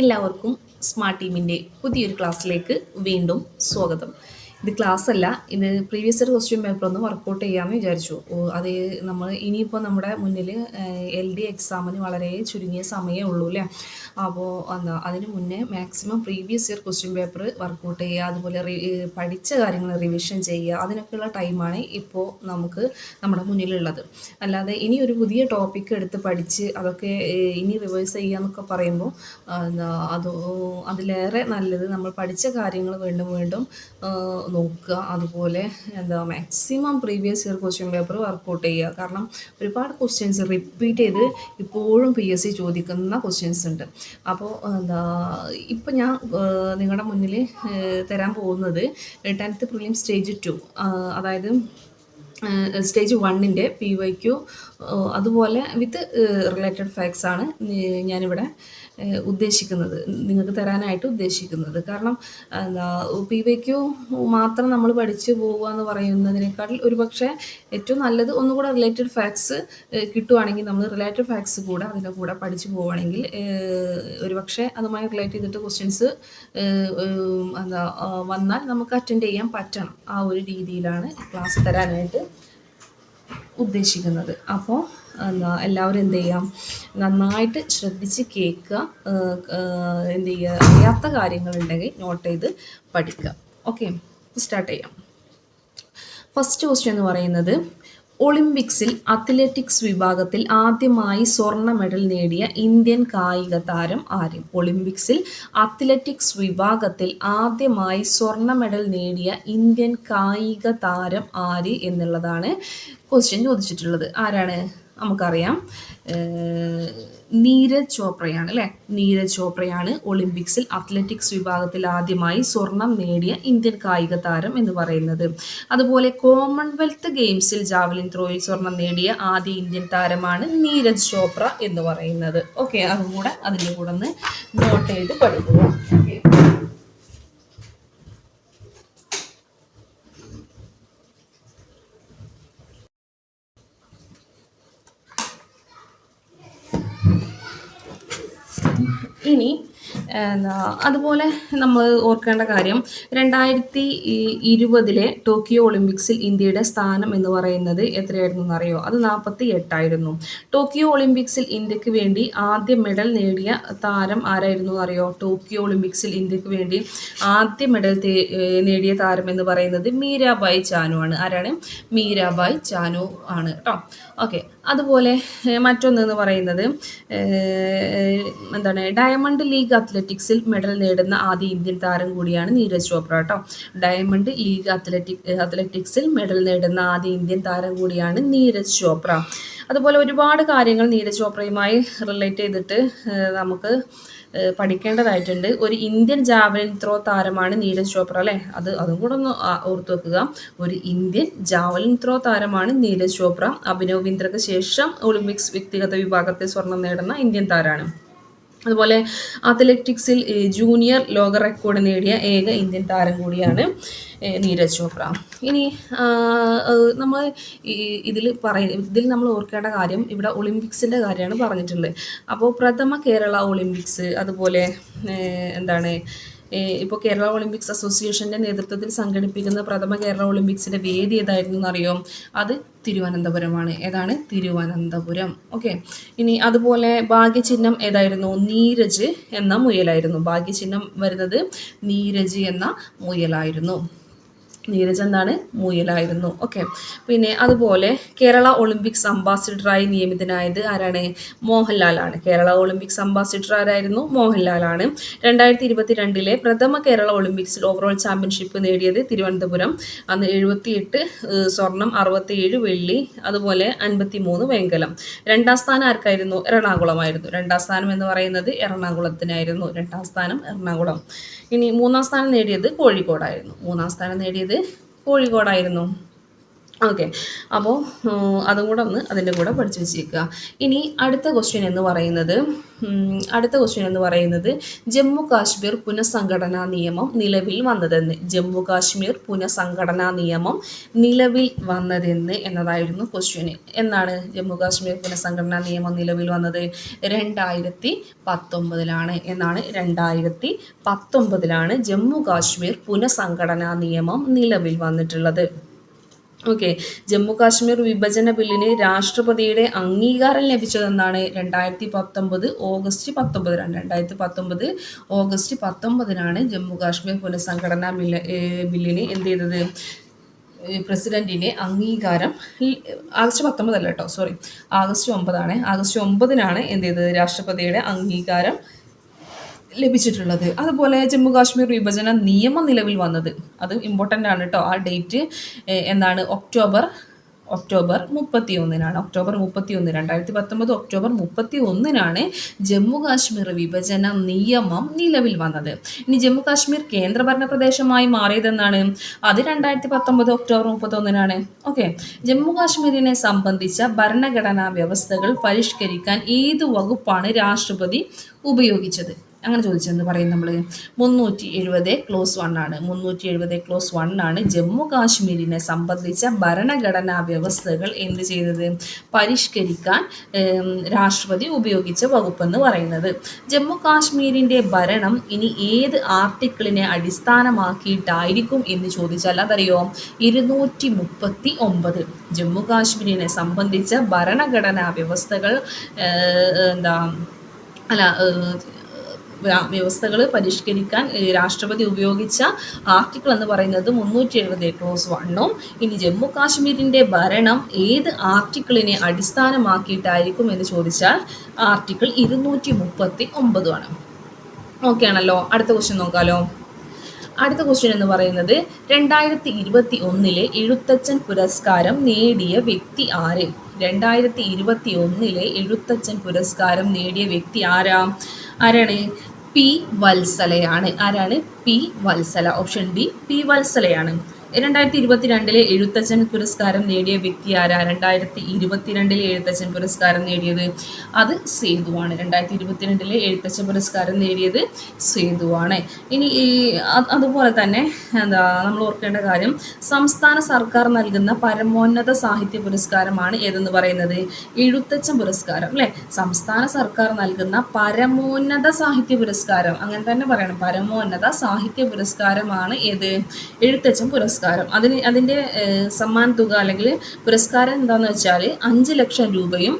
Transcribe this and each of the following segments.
എല്ലാവർക്കും സ്മാർട്ട് ടീമിന്റെ പുതിയൊരു ക്ലാസ്സിലേക്ക് വീണ്ടും സ്വാഗതം. ഇത് ക്ലാസ് അല്ല ഇത് പ്രീവിയസ് ഇയർ ക്വസ്റ്റ്യൻ പേപ്പർ ഒന്ന് വർക്കൗട്ട് ചെയ്യാമെന്ന് വിചാരിച്ചു. അത് നമ്മൾ ഇനിയിപ്പോൾ നമ്മുടെ മുന്നിൽ എൽ ഡി എക്സാമിന് വളരെ ചുരുങ്ങിയ സമയമേ ഉള്ളൂ അല്ലേ അപ്പോൾ എന്താ അതിന് മുന്നേ maximum previous year question paper work out ചെയ്യുക അതുപോലെ പഠിച്ച കാര്യങ്ങൾ റിവിഷൻ ചെയ്യുക അതിനൊക്കെയുള്ള ടൈമാണ് ഇപ്പോൾ നമുക്ക് നമ്മുടെ മുന്നിലുള്ളത്. അല്ലാതെ ഇനി ഒരു പുതിയ ടോപ്പിക്ക് എടുത്ത് പഠിച്ച് അതൊക്കെ ഇനി റിവേഴ്സ് ചെയ്യുക എന്നൊക്കെ പറയുമ്പോൾ എന്താ അത് അതിലേറെ നല്ലത് നമ്മൾ പഠിച്ച കാര്യങ്ങൾ വീണ്ടും വീണ്ടും നോക്കുക. അതുപോലെ എന്താ maximum previous year question paper work out ചെയ്യുക. കാരണം ഒരുപാട് ക്വസ്റ്റ്യൻസ് റിപ്പീറ്റ് ചെയ്ത് ഇപ്പോഴും പി എസ് സി ചോദിക്കുന്ന ക്വസ്റ്റ്യൻസ് ഉണ്ട്. അപ്പോൾ എന്താ ഇപ്പം ഞാൻ നിങ്ങളുടെ മുന്നിൽ തരാൻ പോകുന്നത് ടെൻത്ത് പ്രിലിം സ്റ്റേജ് ടു അതായത് സ്റ്റേജ് വണ്ണിന്റെ പി വൈ ക്യു അതുപോലെ വിത്ത് റിലേറ്റഡ് ഫാക്ട്സ് ആണ് ഞാനിവിടെ ഉദ്ദേശിക്കുന്നത് നിങ്ങൾക്ക് തരാനായിട്ട് ഉദ്ദേശിക്കുന്നത്. കാരണം എന്താ പി വൈ ക്യു മാത്രം നമ്മൾ പഠിച്ച് പോവുക എന്ന് പറയുന്നതിനേക്കാൾ ഒരു പക്ഷേ ഏറ്റവും നല്ലത് ഒന്നുകൂടെ റിലേറ്റഡ് ഫാക്ട്സ് കിട്ടുവാണെങ്കിൽ നമ്മൾ റിലേറ്റഡ് ഫാക്ട്സ് കൂടെ അതിന്റെ കൂടെ പഠിച്ച് പോവുകയാണെങ്കിൽ ഒരു പക്ഷേ അതുമായി റിലേറ്റ് ചെയ്തിട്ട് ക്വസ്റ്റ്യൻസ് എന്താ വന്നാൽ നമുക്ക് അറ്റൻഡ് ചെയ്യാൻ പറ്റണം. ആ ഒരു രീതിയിലാണ് ക്ലാസ് തരാനായിട്ട് ഉദ്ദേശിക്കുന്നത്. അപ്പോൾ എന്താ എല്ലാവരും എന്ത് ചെയ്യാം? നന്നായിട്ട് ശ്രദ്ധിച്ച് കേൾക്കുക എന്ത് ചെയ്യുക അറിയാത്ത കാര്യങ്ങളുണ്ടെങ്കിൽ നോട്ട് ചെയ്ത് പഠിക്കുക. ഓക്കെ സ്റ്റാർട്ട് ചെയ്യാം. ഫസ്റ്റ് ക്വസ്റ്റ്യൻ എന്ന് പറയുന്നത് ഒളിമ്പിക്സിൽ അത്ലറ്റിക്സ് വിഭാഗത്തിൽ ആദ്യമായി സ്വർണ മെഡൽ നേടിയ ഇന്ത്യൻ കായിക താരം ആര്? ഒളിമ്പിക്സിൽ അത്ലറ്റിക്സ് വിഭാഗത്തിൽ ആദ്യമായി സ്വർണ മെഡൽ നേടിയ ഇന്ത്യൻ കായിക താരം ആര് എന്നുള്ളതാണ് ക്വസ്റ്റ്യൻ ചോദിച്ചിട്ടുള്ളത്. ആരാണ്? നമുക്കറിയാം. നീരജ് ചോപ്രയാണ് അല്ലേ? നീരജ് ചോപ്രയാണ് ഒളിമ്പിക്സിൽ അത്ലറ്റിക്സ് വിഭാഗത്തിൽ ആദ്യമായി സ്വർണം നേടിയ ഇന്ത്യൻ കായിക താരം എന്ന് പറയുന്നത്. അതുപോലെ കോമൺവെൽത്ത് ഗെയിംസിൽ ജാവലിൻ ത്രോയിൽ സ്വർണം നേടിയ ആദ്യ ഇന്ത്യൻ താരമാണ് നീരജ് ചോപ്ര എന്ന് പറയുന്നത്. ഓക്കെ അതും കൂടെ അതിന്റെ കൂടെ ഒന്ന് നോട്ട് ചെയ്ത് പഠിക്കുക Okay. ഇനി എന്താ അതുപോലെ നമ്മൾ ഓർക്കേണ്ട കാര്യം രണ്ടായിരത്തി ഇരുപതിലെ ടോക്കിയോ ഒളിമ്പിക്സിൽ ഇന്ത്യയുടെ സ്ഥാനം എന്ന് പറയുന്നത് എത്രയായിരുന്നു എന്നറിയോ? അത് നാൽപ്പത്തി എട്ടായിരുന്നു ടോക്കിയോ ഒളിമ്പിക്സിൽ ഇന്ത്യയ്ക്ക് വേണ്ടി ആദ്യ മെഡൽ നേടിയ താരം ആരായിരുന്നു എന്നറിയോ? ടോക്കിയോ ഒളിമ്പിക്സിൽ ഇന്ത്യയ്ക്ക് വേണ്ടി ആദ്യ മെഡൽ നേടിയ താരം എന്ന് പറയുന്നത് മീരാബായ് ചാനു ആണ് ആരാണ്? മീരാബായ് ചാനു ആണ് കേട്ടോ ഓക്കെ. അതുപോലെ മറ്റൊന്ന് പറയുന്നത് എന്താണ് ഡയമണ്ട് ലീഗ് അത്ലറ്റിക്സിൽ മെഡൽ നേടുന്ന ആദ്യ ഇന്ത്യൻ താരം കൂടിയാണ് നീരജ് ചോപ്ര കേട്ടോ. ഡയമണ്ട് ലീഗ് അത്ലറ്റിക് അത്ലറ്റിക്സിൽ മെഡൽ നേടുന്ന ആദ്യ ഇന്ത്യൻ താരം കൂടിയാണ് നീരജ് ചോപ്ര. അതുപോലെ ഒരുപാട് കാര്യങ്ങൾ നീരജ് ചോപ്രയുമായി റിലേറ്റ് ചെയ്തിട്ട് നമുക്ക് പഠിക്കേണ്ടതായിട്ടുണ്ട്. ഒരു ഇന്ത്യൻ ജാവലിൻ ത്രോ താരമാണ് നീരജ് ചോപ്ര അല്ലേ? അത് അതും കൂടെ ഒന്ന് ഓർത്തു വെക്കുക. ഒരു ഇന്ത്യൻ ജാവലിൻ ത്രോ താരമാണ് നീരജ് ചോപ്ര. അഭിനവ് ബിന്ദ്രയ്ക്ക് ശേഷം ഒളിമ്പിക്സ് വ്യക്തിഗത വിഭാഗത്തിൽ സ്വർണം നേടുന്ന ഇന്ത്യൻ താരമാണ് അതുപോലെ അത്ലറ്റിക്സിൽ ജൂനിയർ ലോക റെക്കോർഡ് നേടിയ ഏക ഇന്ത്യൻ താരം കൂടിയാണ് നീരജ് ചോപ്ര. ഇനി നമ്മൾ ഇതിൽ പറയ ഇതിൽ നമ്മൾ ഓർക്കേണ്ട കാര്യം ഇവിടെ ഒളിമ്പിക്സിന്റെ കാര്യമാണ് പറഞ്ഞിട്ടുള്ളത്. അപ്പോൾ പ്രഥമ കേരള ഒളിമ്പിക്സ് അതുപോലെ എന്താണ് ഇപ്പോൾ കേരള ഒളിമ്പിക്സ് അസോസിയേഷന്റെ നേതൃത്വത്തിൽ സംഘടിപ്പിക്കുന്ന പ്രഥമ കേരള ഒളിമ്പിക്സിന്റെ വേദി ഏതായിരുന്നു എന്നറിയോ? അത് തിരുവനന്തപുരമാണ്. ഏതാണ്? തിരുവനന്തപുരം. ഓക്കെ. ഇനി അതുപോലെ ഭാഗ്യചിഹ്നം ഏതായിരുന്നു? നീരജ് എന്ന മുയലായിരുന്നു. ഭാഗ്യചിഹ്നം വരുന്നത് നീരജ് എന്ന മുയലായിരുന്നു. നീരജ് എന്താണ് മുയലായിരുന്നു. ഓക്കെ പിന്നെ അതുപോലെ കേരള ഒളിമ്പിക്സ് അംബാസിഡറായി നിയമിതനായത് ആരാണ്? മോഹൻലാലാണ്. കേരള ഒളിമ്പിക്സ് അംബാസിഡർ ആരായിരുന്നു? മോഹൻലാലാണ്. രണ്ടായിരത്തി ഇരുപത്തി രണ്ടിലെ പ്രഥമ കേരള ഒളിമ്പിക്സിൽ ഓവറോൾ ചാമ്പ്യൻഷിപ്പ് നേടിയത് തിരുവനന്തപുരം. അന്ന് എഴുപത്തിയെട്ട് സ്വർണം അറുപത്തിയേഴ് വെള്ളി അതുപോലെ അൻപത്തി മൂന്ന് വെങ്കലം. രണ്ടാം സ്ഥാനം ആർക്കായിരുന്നു? എറണാകുളമായിരുന്നു. രണ്ടാം സ്ഥാനം എന്ന് പറയുന്നത് എറണാകുളത്തിനായിരുന്നു. രണ്ടാം സ്ഥാനം എറണാകുളം. ഇനി മൂന്നാം സ്ഥാനം നേടിയത് കോഴിക്കോടായിരുന്നു. മൂന്നാം സ്ഥാനം നേടിയത് കോഴിക്കോടായിരുന്നു. ഓക്കെ. അപ്പോൾ അതും കൂടെ ഒന്ന് അതിന്റെ കൂടെ പഠിച്ചു വെച്ചേക്കുക. ഇനി അടുത്ത ക്വസ്റ്റ്യൻ എന്ന് പറയുന്നത് അടുത്ത ക്വസ്റ്റ്യൻ എന്ന് പറയുന്നത് ജമ്മു കാശ്മീർ പുനഃസംഘടനാ നിയമം നിലവിൽ വന്നതെന്ന്. ജമ്മു കാശ്മീർ പുനഃസംഘടനാ നിയമം നിലവിൽ വന്നതെന്ന് എന്നതായിരുന്നു ക്വസ്റ്റ്യൻ എന്നാണ് ജമ്മു കാശ്മീർ പുനഃസംഘടനാ നിയമം നിലവിൽ വന്നത്? രണ്ടായിരത്തി പത്തൊമ്പതിലാണ് എന്നാണ്. രണ്ടായിരത്തി പത്തൊമ്പതിലാണ് ജമ്മു കാശ്മീർ പുനഃസംഘടനാ നിയമം നിലവിൽ വന്നിട്ടുള്ളത്. ഓക്കെ. ജമ്മു കാശ്മീർ വിഭജന ബില്ലിന് രാഷ്ട്രപതിയുടെ അംഗീകാരം ലഭിച്ചതെന്നാണ് രണ്ടായിരത്തി പത്തൊമ്പത് ഓഗസ്റ്റ് പത്തൊമ്പതിനാണ് രണ്ടായിരത്തി പത്തൊമ്പത് ഓഗസ്റ്റ് പത്തൊമ്പതിനാണ് ജമ്മു കാശ്മീർ പുനഃസംഘടനാ ബില്ല് ബില്ലിന് എന്ത് ചെയ്തത്? പ്രസിഡന്റിനെ അംഗീകാരം ആഗസ്റ്റ് പത്തൊമ്പതല്ല കേട്ടോ സോറി. ആഗസ്റ്റ് ഒമ്പതാണ്. ആഗസ്റ്റ് ഒമ്പതിനാണ് എന്ത് ചെയ്തത്? രാഷ്ട്രപതിയുടെ അംഗീകാരം ലഭിച്ചിട്ടുള്ളത്. അതുപോലെ ജമ്മു കാശ്മീർ വിഭജന നിയമം നിലവിൽ വന്നത്. അത് ഇമ്പോർട്ടന്റ് ആണ് കേട്ടോ ആ ഡേറ്റ് എന്താണ്? ഒക്ടോബർ ഒക്ടോബർ മുപ്പത്തി ഒന്നിനാണ് ഒക്ടോബർ മുപ്പത്തി ഒന്ന് രണ്ടായിരത്തി പത്തൊമ്പത് ഒക്ടോബർ മുപ്പത്തി ഒന്നിനാണ് ജമ്മു കാശ്മീർ വിഭജന നിയമം നിലവിൽ വന്നത്. ഇനി ജമ്മു കാശ്മീർ കേന്ദ്രഭരണ പ്രദേശമായി മാറിയതെന്നാണ് അത് രണ്ടായിരത്തി പത്തൊമ്പത് ഒക്ടോബർ മുപ്പത്തി ഒന്നിനാണ് ഓക്കെ. ജമ്മു കാശ്മീരിനെ സംബന്ധിച്ച ഭരണഘടനാ വ്യവസ്ഥകൾ പരിഷ്കരിക്കാൻ ഏത് വകുപ്പാണ് രാഷ്ട്രപതി ഉപയോഗിച്ചത്? അങ്ങനെ ചോദിച്ചെന്ന് പറയും നമ്മൾ മുന്നൂറ്റി എഴുപത് ക്ലോസ് വൺ ആണ്. മുന്നൂറ്റി എഴുപത് ക്ലോസ് വൺ ആണ്. ജമ്മു കാശ്മീരിനെ സംബന്ധിച്ച ഭരണഘടനാ വ്യവസ്ഥകൾ എന്ത് ചെയ്തത്? പരിഷ്കരിക്കാൻ രാഷ്ട്രപതി ഉപയോഗിച്ച വകുപ്പെന്ന് പറയുന്നത്. ജമ്മു കാശ്മീരിന്റെ ഭരണം ഇനി ഏത് ആർട്ടിക്കിളിനെ അടിസ്ഥാനമാക്കിയിട്ടായിരിക്കും എന്ന് ചോദിച്ചാൽ അതറിയോ? ഇരുന്നൂറ്റി മുപ്പത്തി ഒമ്പത് ജമ്മു കാശ്മീരിനെ സംബന്ധിച്ച ഭരണഘടനാ വ്യവസ്ഥകൾ എന്താ അല്ല വ്യവസ്ഥകൾ പരിഷ്കരിക്കാൻ രാഷ്ട്രപതി ഉപയോഗിച്ച ആർട്ടിക്കിൾ എന്ന് പറയുന്നത് മുന്നൂറ്റി എഴുപത് ക്ലോസ് വണ്ണും ഇനി ജമ്മു കാശ്മീരിന്റെ ഭരണം ഏത് ആർട്ടിക്കിളിനെ അടിസ്ഥാനമാക്കിയിട്ടായിരിക്കും എന്ന് ചോദിച്ചാൽ ആർട്ടിക്കിൾ ഇരുന്നൂറ്റി മുപ്പത്തി ഒമ്പതുമാണ് ഓക്കെ ആണല്ലോ. അടുത്ത ക്വസ്റ്റ്യൻ നോക്കാലോ. അടുത്ത ക്വസ്റ്റ്യൻ എന്ന് പറയുന്നത് രണ്ടായിരത്തി ഇരുപത്തി ഒന്നിലെ എഴുത്തച്ഛൻ പുരസ്കാരം നേടിയ വ്യക്തി ആര്? രണ്ടായിരത്തി ഇരുപത്തി ഒന്നിലെ എഴുത്തച്ഛൻ പുരസ്കാരം നേടിയ വ്യക്തി ആരാ? ആരാണ്? പി വത്സലയാണ്. ആരാണ്? P Vatsala. Option D P വത്സലയാണ്. രണ്ടായിരത്തി ഇരുപത്തിരണ്ടിലെ എഴുത്തച്ഛൻ പുരസ്കാരം നേടിയ വ്യക്തി ആരാ? രണ്ടായിരത്തി ഇരുപത്തിരണ്ടിലെ എഴുത്തച്ഛൻ പുരസ്കാരം നേടിയത് അത് സേതുവാണ്. രണ്ടായിരത്തി ഇരുപത്തിരണ്ടിലെ എഴുത്തച്ഛൻ പുരസ്കാരം നേടിയത് സേതുവാണ്. ഇനി ഈ അതുപോലെ തന്നെ എന്താ നമ്മൾ ഓർക്കേണ്ട കാര്യം സംസ്ഥാന സർക്കാർ നൽകുന്ന പരമോന്നത സാഹിത്യ പുരസ്കാരമാണ് ഏതെന്ന് പറയുന്നത്? എഴുത്തച്ഛൻ പുരസ്കാരം അല്ലേ? സംസ്ഥാന സർക്കാർ നൽകുന്ന പരമോന്നത സാഹിത്യ പുരസ്കാരം. അങ്ങനെ തന്നെ പറയണം. പരമോന്നത സാഹിത്യ പുരസ്കാരമാണ് ഏത്? എഴുത്തച്ഛൻ പുരസ്കാരം. അതിന് അതിന്റെ സമ്മാന തുക അല്ലെങ്കിൽ പുരസ്കാരം എന്താണെന്ന് വെച്ചാൽ അഞ്ച് ലക്ഷം രൂപയും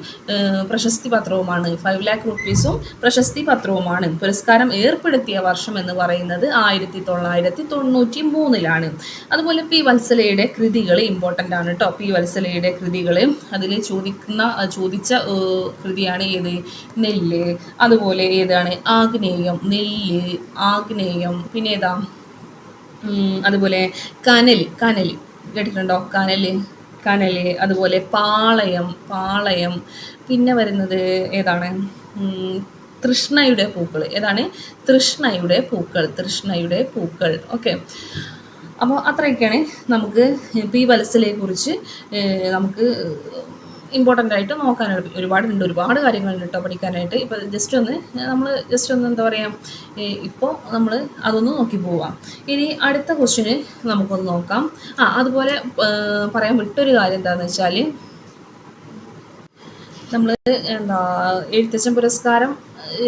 പ്രശസ്തി പത്രവുമാണ്. ഫൈവ് ലാക്ക് റുപ്പീസും പ്രശസ്തി പത്രവുമാണ്. പുരസ്കാരം ഏർപ്പെടുത്തിയ വർഷം എന്ന് പറയുന്നത് ആയിരത്തി തൊള്ളായിരത്തി തൊണ്ണൂറ്റി മൂന്നിലാണ് അതുപോലെ പി വത്സലയുടെ കൃതികൾ ഇമ്പോർട്ടന്റ് ആണ് കേട്ടോ പി വത്സലയുടെ കൃതികൾ അതിൽ ചോദിക്കുന്ന ചോദിച്ച കൃതിയാണ് ഏത്? നെല്ല്. അതുപോലെ ഏതാണ്? ആഗ്നേയം നെല്ല് ആഗ്നേയം. പിന്നെ ഏതാ? അതുപോലെ കനൽ കനൽ. കേട്ടിട്ടുണ്ടോ? കനൽ കനൽ അതുപോലെ പാളയം പാളയം. പിന്നെ വരുന്നത് ഏതാണ്? തൃഷ്ണയുടെ പൂക്കൾ. ഏതാണ്? തൃഷ്ണയുടെ പൂക്കൾ തൃഷ്ണയുടെ പൂക്കൾ. ഓക്കെ അപ്പോൾ അത്രയൊക്കെയാണ് നമുക്ക് പി വത്സലയെ കുറിച്ച് നമുക്ക് ഇമ്പോർട്ടന്റ് ആയിട്ട് നോക്കാനായിട്ട് ഒരുപാടുണ്ട് ഒരുപാട് കാര്യങ്ങളുണ്ട് കേട്ടോ പഠിക്കാനായിട്ട്. ഇപ്പോൾ ജസ്റ്റ് ഒന്ന് നമ്മൾ ജസ്റ്റ് ഒന്ന് എന്താ പറയുക ഇപ്പോൾ നമ്മൾ അതൊന്ന് നോക്കി പോവാം. ഇനി അടുത്ത ക്വസ്റ്റിന് നമുക്കൊന്ന് നോക്കാം. ആ അതുപോലെ പറയാൻ വിട്ടൊരു കാര്യം എന്താണെന്ന് വെച്ചാൽ നമ്മൾ എന്താ എഴുത്തച്ഛൻ പുരസ്കാരം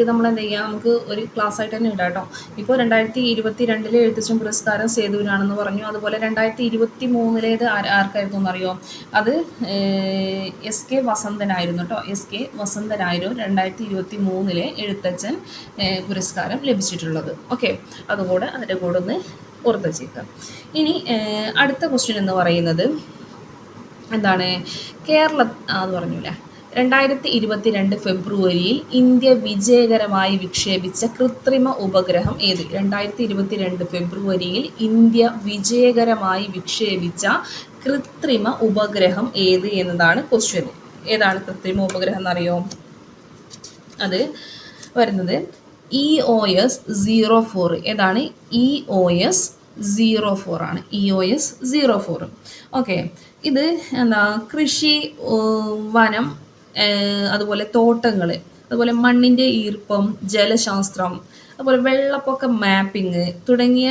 നമ്മൾ എന്താ ചെയ്യുക നമുക്ക് ഒരു ക്ലാസ് ആയിട്ട് തന്നെ ഇടാം കേട്ടോ. ഇപ്പോൾ രണ്ടായിരത്തി ഇരുപത്തി രണ്ടിലെ എഴുത്തച്ഛൻ പുരസ്കാരം സേതുവിനാണെന്ന് പറഞ്ഞു. അതുപോലെ രണ്ടായിരത്തി ഇരുപത്തി മൂന്നിലേത് ആർക്കായിരുന്നു എന്നറിയോ? അത് എസ് കെ വസന്തനായിരുന്നു കേട്ടോ. എസ് കെ വസന്തനായിരുന്നു രണ്ടായിരത്തി ഇരുപത്തി മൂന്നിലെ എഴുത്തച്ഛൻ പുരസ്കാരം ലഭിച്ചിട്ടുള്ളത്. ഓക്കെ. അതുകൂടെ അതിന്റെ കൂടെ ഒന്ന് ഓർത്ത് ഇനി അടുത്ത ക്വസ്റ്റ്യൻ എന്ന് പറയുന്നത് എന്താണ് കേരള അത് പറഞ്ഞില്ല? രണ്ടായിരത്തി ഇരുപത്തിരണ്ട് ഫെബ്രുവരിയിൽ ഇന്ത്യ വിജയകരമായി വിക്ഷേപിച്ച കൃത്രിമ ഉപഗ്രഹം ഏത്? രണ്ടായിരത്തി ഇരുപത്തിരണ്ട് ഫെബ്രുവരിയിൽ ഇന്ത്യ വിജയകരമായി വിക്ഷേപിച്ച കൃത്രിമ ഉപഗ്രഹം ഏത് എന്നതാണ് ക്വസ്റ്റ്യൻ ഏതാണ് കൃത്രിമ ഉപഗ്രഹം എന്നറിയോ? അത് വരുന്നത് E O S zero four ഏതാണ്? E O S zero four ആണ്. E O S zero four okay ഇത് എന്താ? കൃഷി വനം അതുപോലെ തോട്ടങ്ങൾ അതുപോലെ മണ്ണിന്റെ ഈർപ്പം ജലശാസ്ത്രം അതുപോലെ വെള്ളപ്പൊക്ക മാപ്പിംഗ് തുടങ്ങിയ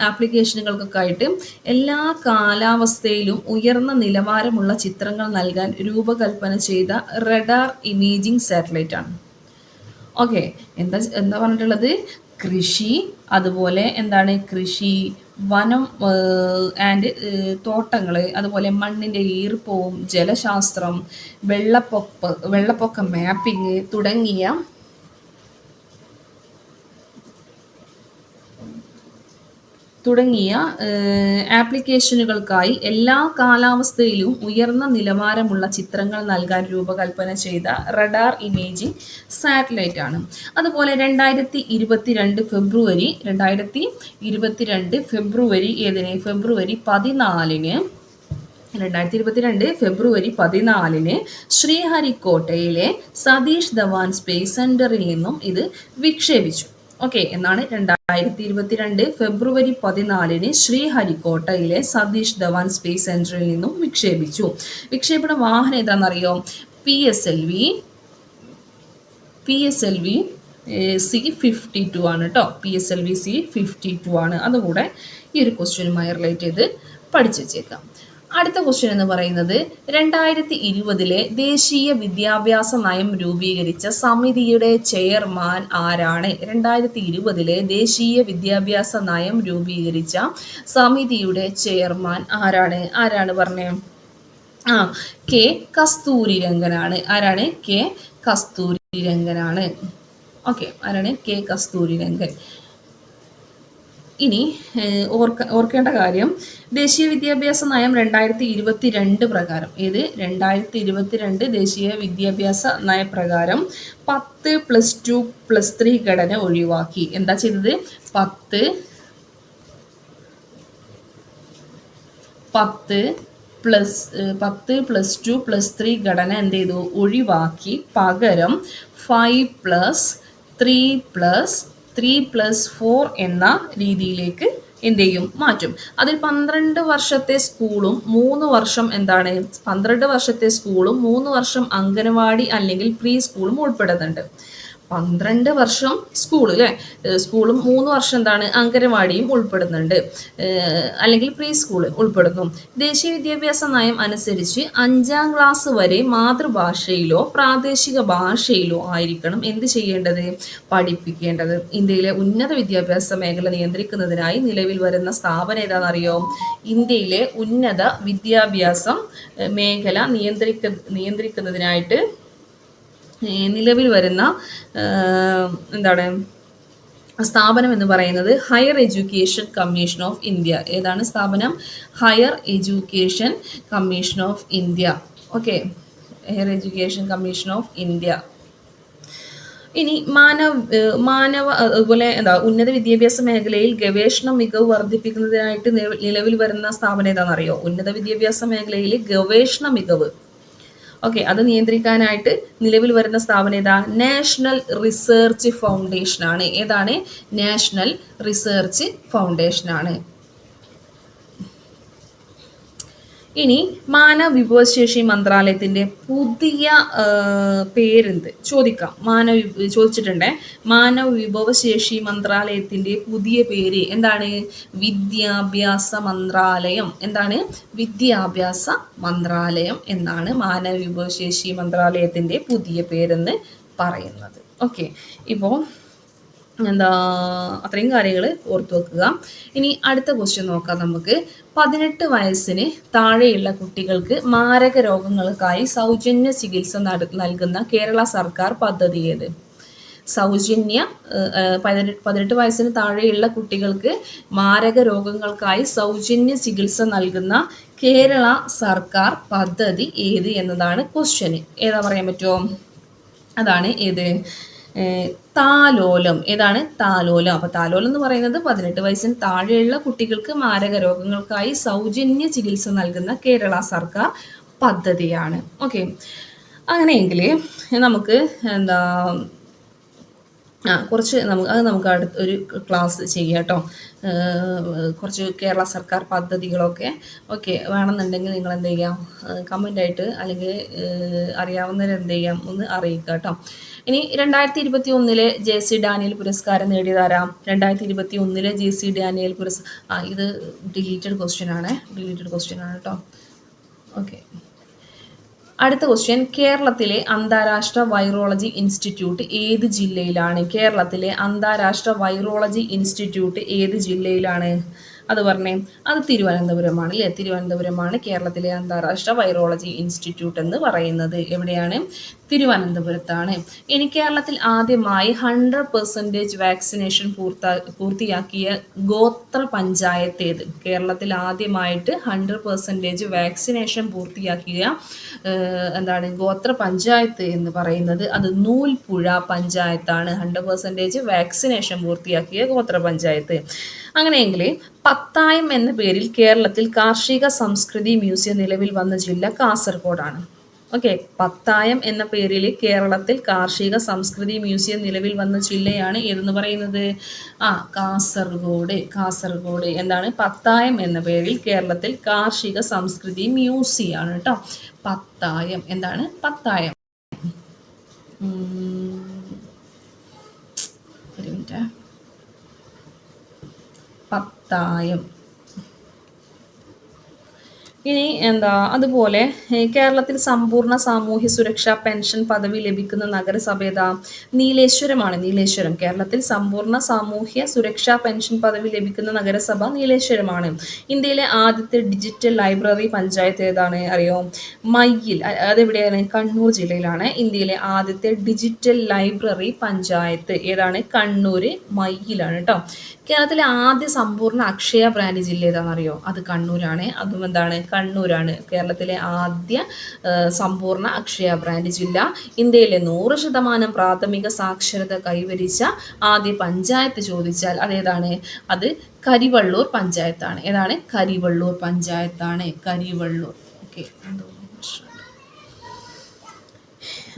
ആപ്ലിക്കേഷനുകൾക്കൊക്കെ ആയിട്ട് എല്ലാ കാലാവസ്ഥയിലും ഉയർന്ന നിലവാരമുള്ള ചിത്രങ്ങൾ നൽകാൻ രൂപകൽപ്പന ചെയ്ത റഡാർ ഇമേജിംഗ് സാറ്റലൈറ്റ് ആണ് ഓക്കെ എന്താ എന്താ പറഞ്ഞിട്ടുള്ളത്? കൃഷി അതുപോലെ എന്താണ് കൃഷി വനം ആൻഡ് തോട്ടങ്ങൾ അതുപോലെ മണ്ണിന്റെ ഈർപ്പവും ജലശാസ്ത്രം വെള്ളപ്പൊക്ക വെള്ളപ്പൊക്ക മാപ്പിംഗ് തുടങ്ങിയ തുടങ്ങിയ ആപ്ലിക്കേഷനുകൾക്കായി എല്ലാ കാലാവസ്ഥയിലും ഉയർന്ന നിലവാരമുള്ള ചിത്രങ്ങൾ നൽകാൻ രൂപകൽപ്പന ചെയ്ത റഡാർ ഇമേജിംഗ് സാറ്റലൈറ്റ് ആണ് അതുപോലെ രണ്ടായിരത്തി ഇരുപത്തിരണ്ട് ഫെബ്രുവരി രണ്ടായിരത്തി ഇരുപത്തിരണ്ട് ഫെബ്രുവരി ഏതിന്? ഫെബ്രുവരി പതിനാലിന്. രണ്ടായിരത്തി ഇരുപത്തിരണ്ട് ഫെബ്രുവരി പതിനാലിന് ശ്രീഹരിക്കോട്ടയിലെ സതീഷ് ധവാൻ സ്പേസ് സെന്ററിൽ നിന്നും ഇത് വിക്ഷേപിച്ചു. ഓക്കെ എന്നാണ് രണ്ടായിരത്തി ഇരുപത്തിരണ്ട് ഫെബ്രുവരി പതിനാലിന് ശ്രീഹരിക്കോട്ടയിലെ സതീഷ് ധവാൻ സ്പേസ് സെന്ററിൽ നിന്നും വിക്ഷേപിച്ചു. വിക്ഷേപണ വാഹനം ഏതാണെന്നറിയോ? P S L V P S L V C fifty two ആണ് കേട്ടോ P S L V C fifty two ആണ്. അതുകൂടെ ഈ ഒരു ക്വസ്റ്റ്യനുമായി റിലേറ്റ് ചെയ്ത് പഠിച്ചു വെച്ചേക്കാം. അടുത്ത ക്വസ്റ്റ്യൻ എന്ന് പറയുന്നത് രണ്ടായിരത്തി ഇരുപതിലെ ദേശീയ വിദ്യാഭ്യാസ നയം രൂപീകരിച്ച സമിതിയുടെ ചെയർമാൻ ആരാണ്? രണ്ടായിരത്തി ഇരുപതിലെ ദേശീയ വിദ്യാഭ്യാസ നയം രൂപീകരിച്ച സമിതിയുടെ ചെയർമാൻ ആരാണ്? ആരാണ് പറഞ്ഞേ? ആ കെ കസ്തൂരി രംഗനാണ് ആരാണ്? കെ കസ്തൂരി രംഗനാണ് ഓക്കെ ആരാണ്? കെ കസ്തൂരി രംഗൻ ഇനി ഓർക്ക ഓർക്കേണ്ട കാര്യം ദേശീയ വിദ്യാഭ്യാസ നയം രണ്ടായിരത്തി ഇരുപത്തി രണ്ട് പ്രകാരം. ഏത്? രണ്ടായിരത്തി ഇരുപത്തിരണ്ട് ദേശീയ വിദ്യാഭ്യാസ നയപ്രകാരം പത്ത് പ്ലസ് ടു പ്ലസ് ത്രീ ഘടന ഒഴിവാക്കി. എന്താ ചെയ്തത്? പത്ത് പത്ത് പ്ലസ് പത്ത് പ്ലസ് ടു പ്ലസ് ത്രീ ഘടന എന്ത് ചെയ്തു? ഒഴിവാക്കി. പകരം five plus three plus three plus four എന്ന രീതിയിലേക്ക് എന്ത് ചെയ്യും മാറ്റും. അതിൽ പന്ത്രണ്ട് വർഷത്തെ സ്കൂളും മൂന്ന് വർഷം എന്താണ്? പന്ത്രണ്ട് വർഷത്തെ സ്കൂളും മൂന്ന് വർഷം അംഗനവാടി അല്ലെങ്കിൽ പ്രീ സ്കൂളും ഉൾപ്പെടുന്നുണ്ട്. പന്ത്രണ്ട് വർഷം സ്കൂൾ അല്ലേ സ്കൂളും മൂന്ന് വർഷം എന്താണ് അംഗനവാടിയും ഉൾപ്പെടുന്നുണ്ട്. അല്ലെങ്കിൽ പ്രീ സ്കൂൾ ഉൾപ്പെടുന്നു. ദേശീയ വിദ്യാഭ്യാസ നയം അനുസരിച്ച് അഞ്ചാം ക്ലാസ് വരെ മാതൃഭാഷയിലോ പ്രാദേശിക ഭാഷയിലോ ആയിരിക്കണം എന്ത് ചെയ്യേണ്ടത്? പഠിപ്പിക്കേണ്ടത്. ഇന്ത്യയിലെ ഉന്നത വിദ്യാഭ്യാസ മേഖല നിയന്ത്രിക്കുന്നതിനായി നിലവിൽ വരുന്ന സ്ഥാപനം ഏതാണെന്നറിയോ? ഇന്ത്യയിലെ ഉന്നത വിദ്യാഭ്യാസം മേഖല നിയന്ത്രിക്ക നിയന്ത്രിക്കുന്നതിനായിട്ട് നിലവിൽ വരുന്ന എന്താണ് സ്ഥാപനം എന്ന് പറയുന്നത് Higher Education Commission of India ഏതാണ് സ്ഥാപനം? Higher Education Commission of India okay Higher Education Commission of India ഇനി മാനവ മാനവ അതുപോലെ എന്താ ഉന്നത വിദ്യാഭ്യാസ മേഖലയിൽ ഗവേഷണ മികവ് വർദ്ധിപ്പിക്കുന്നതിനായിട്ട് നിലവിൽ വരുന്ന സ്ഥാപനം ഏതാണെന്നറിയോ? ഉന്നത വിദ്യാഭ്യാസ മേഖലയിൽ ഗവേഷണ മികവ്. ഓക്കെ അത് നിയന്ത്രിക്കാനായിട്ട് നിലവിൽ വരുന്ന സ്ഥാപനം ഏതാ? നാഷണൽ റിസർച്ച് ഫൗണ്ടേഷൻ ആണ്. ഏതാണ്? നാഷണൽ റിസർച്ച് ഫൗണ്ടേഷൻ ആണ്. ഇനി മാനവ വിഭവശേഷി മന്ത്രാലയത്തിന്റെ പുതിയ പേരെന്ത്? ചോദിക്കാം. മാനവ ചോദിച്ചിട്ടുണ്ടേ. മാനവ വിഭവശേഷി മന്ത്രാലയത്തിന്റെ പുതിയ പേര് എന്താണ്? വിദ്യാഭ്യാസ മന്ത്രാലയം. എന്താണ്? വിദ്യാഭ്യാസ മന്ത്രാലയം എന്നാണ് മാനവ വിഭവശേഷി മന്ത്രാലയത്തിന്റെ പുതിയ പേരെന്ന് പറയുന്നത്. ഓക്കെ. ഇപ്പോൾ എന്താ അത്രയും കാര്യങ്ങൾ ഓർത്തു വെക്കുക. ഇനി അടുത്ത ക്വസ്റ്റ്യൻ നോക്കാം നമുക്ക്. പതിനെട്ട് വയസ്സിന് താഴെയുള്ള കുട്ടികൾക്ക് മാരക രോഗങ്ങൾക്കായി സൗജന്യ ചികിത്സ നൽകുന്ന കേരള സർക്കാർ പദ്ധതി ഏത്? സൗജന്യ പതിനെട്ട് പതിനെട്ട് വയസ്സിന് താഴെയുള്ള കുട്ടികൾക്ക് മാരക രോഗങ്ങൾക്കായി സൗജന്യ ചികിത്സ നൽകുന്ന കേരള സർക്കാർ പദ്ധതി ഏത് എന്നതാണ് ക്വസ്റ്റ്യന് ഏതാ പറയാൻ പറ്റുമോ അതാണ് ഏത്? താലോലം. ഏതാണ്? താലോലം. അപ്പോൾ താലോലം എന്ന് പറയുന്നത് പതിനെട്ട് വയസ്സിന് താഴെയുള്ള കുട്ടികൾക്ക് മാരക രോഗങ്ങൾക്കായി സൗജന്യ ചികിത്സ നൽകുന്ന കേരള സർക്കാർ പദ്ധതിയാണ്. ഓക്കെ. അങ്ങനെയെങ്കിൽ നമുക്ക് എന്താ ആ കുറച്ച് നമുക്ക് അത് നമുക്ക് അടുത്ത ഒരു ക്ലാസ് ചെയ്യാം കേട്ടോ. കുറച്ച് കേരള സർക്കാർ പദ്ധതികളൊക്കെ ഓക്കെ വേണമെന്നുണ്ടെങ്കിൽ നിങ്ങൾ എന്ത് ചെയ്യാം? കമന്റായിട്ട് അല്ലെങ്കിൽ അറിയാവുന്നവർ എന്ത് ചെയ്യാം? ഒന്ന് അറിയിക്കുക കേട്ടോ. ഇനി രണ്ടായിരത്തി ഇരുപത്തി ഒന്നിലെ ജെ സി ഡാനിയൽ പുരസ്കാരം നേടിയതാരാം? രണ്ടായിരത്തി ഇരുപത്തി ഒന്നിലെ ജെ സി ഡാനിയൽ പുരസ്കാരം ആ ഇത് ഡിലീറ്റഡ് ക്വസ്റ്റ്യൻ ആണ്. ഡിലീറ്റഡ് ക്വസ്റ്റ്യൻ ആണ് കേട്ടോ. ഓക്കെ അടുത്ത ക്വസ്റ്റ്യൻ കേരളത്തിലെ അന്താരാഷ്ട്ര വൈറോളജി ഇൻസ്റ്റിറ്റ്യൂട്ട് ഏത് ജില്ലയിലാണ്? കേരളത്തിലെ അന്താരാഷ്ട്ര വൈറോളജി ഇൻസ്റ്റിറ്റ്യൂട്ട് ഏത് ജില്ലയിലാണ്? അത് പറഞ്ഞേ. അത് തിരുവനന്തപുരമാണ് അല്ലേ? തിരുവനന്തപുരമാണ് കേരളത്തിലെ അന്താരാഷ്ട്ര വൈറോളജി ഇൻസ്റ്റിറ്റ്യൂട്ട് എന്ന് പറയുന്നത്. എവിടെയാണ്? തിരുവനന്തപുരത്താണ്. ഇനി കേരളത്തിൽ ആദ്യമായി ഹൺഡ്രഡ് പെർസെന്റേജ് വാക്സിനേഷൻ പൂർത്ത പൂർത്തിയാക്കിയ ഗോത്ര പഞ്ചായത്ത് ഏത്? കേരളത്തിൽ ആദ്യമായിട്ട് ഹൺഡ്രഡ് പെർസെന്റേജ് വാക്സിനേഷൻ പൂർത്തിയാക്കിയ എന്താണ് ഗോത്ര പഞ്ചായത്ത് എന്ന് പറയുന്നത് അത് നൂൽപ്പുഴ പഞ്ചായത്താണ്. ഹൺഡ്രഡ് പെർസെന്റേജ് വാക്സിനേഷൻ പൂർത്തിയാക്കിയ ഗോത്ര പഞ്ചായത്ത്. അങ്ങനെയെങ്കിൽ പത്തായം എന്ന പേരിൽ കേരളത്തിൽ കാർഷിക സംസ്കൃതി മ്യൂസിയം നിലവിൽ വന്ന ജില്ല കാസർഗോഡാണ്. ഓക്കെ പത്തായം എന്ന പേരിൽ കേരളത്തിൽ കാർഷിക സംസ്കൃതി മ്യൂസിയം നിലവിൽ വന്ന ജില്ലയാണ് ഏതെന്ന് പറയുന്നത്? ആ കാസർഗോഡ് കാസർഗോഡ് എന്താണ് പത്തായം എന്ന പേരിൽ കേരളത്തിൽ കാർഷിക സംസ്കൃതി മ്യൂസിയം ആണ് കേട്ടോ പത്തായം എന്താണ്? പത്തായം. ഒരു മിനിറ്റ്. പത്തായം. ഇനി എന്താ അതുപോലെ കേരളത്തിൽ സമ്പൂർണ സാമൂഹ്യ സുരക്ഷാ പെൻഷൻ പദവി ലഭിക്കുന്ന നഗരസഭ ഏതാ നീലേശ്വരമാണ്. നീലേശ്വരം കേരളത്തിൽ സമ്പൂർണ സാമൂഹ്യ സുരക്ഷാ പെൻഷൻ പദവി ലഭിക്കുന്ന നഗരസഭ നീലേശ്വരമാണ്. ഇന്ത്യയിലെ ആദ്യത്തെ ഡിജിറ്റൽ ലൈബ്രറി പഞ്ചായത്ത് ഏതാണ്? അറിയോ? മയ്യിൽ അതെവിടെയാണ്? കണ്ണൂർ ജില്ലയിലാണ്. ഇന്ത്യയിലെ ആദ്യത്തെ ഡിജിറ്റൽ ലൈബ്രറി പഞ്ചായത്ത് ഏതാണ്? കണ്ണൂർ മയ്യിലാണ് കേട്ടോ കേരളത്തിലെ ആദ്യ സമ്പൂർണ അക്ഷയ ബ്രാൻഡ് ജില്ല ഏതാണെന്നറിയോ? അത് കണ്ണൂരാണ്. അതും എന്താണ്? കണ്ണൂരാണ്. കേരളത്തിലെ ആദ്യ സമ്പൂർണ അക്ഷയ ബ്രാൻഡ് ജില്ല. ഇന്ത്യയിലെ നൂറ് ശതമാനം പ്രാഥമിക സാക്ഷരത കൈവരിച്ച ആദ്യ പഞ്ചായത്ത് ചോദിച്ചാൽ അതേതാണ്? അത് കരിവള്ളൂർ പഞ്ചായത്താണ്. ഏതാണ്? കരിവള്ളൂർ പഞ്ചായത്താണ്. കരിവള്ളൂർ. ഓക്കെ.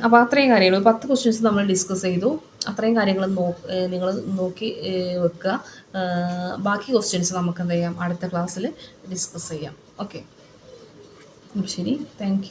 അപ്പോൾ അത്രയും കാര്യങ്ങൾ. പത്ത് ക്വസ്റ്റ്യൻസ് നമ്മൾ ഡിസ്കസ് ചെയ്തു. അത്രയും കാര്യങ്ങൾ നോ നിങ്ങൾ നോക്കി വെക്കുക. ബാക്കി ക്വസ്റ്റ്യൻസ് നമുക്ക് എന്ത് ചെയ്യാം? അടുത്ത ക്ലാസ്സിൽ ഡിസ്കസ് ചെയ്യാം. ഓക്കെ. ശരി താങ്ക്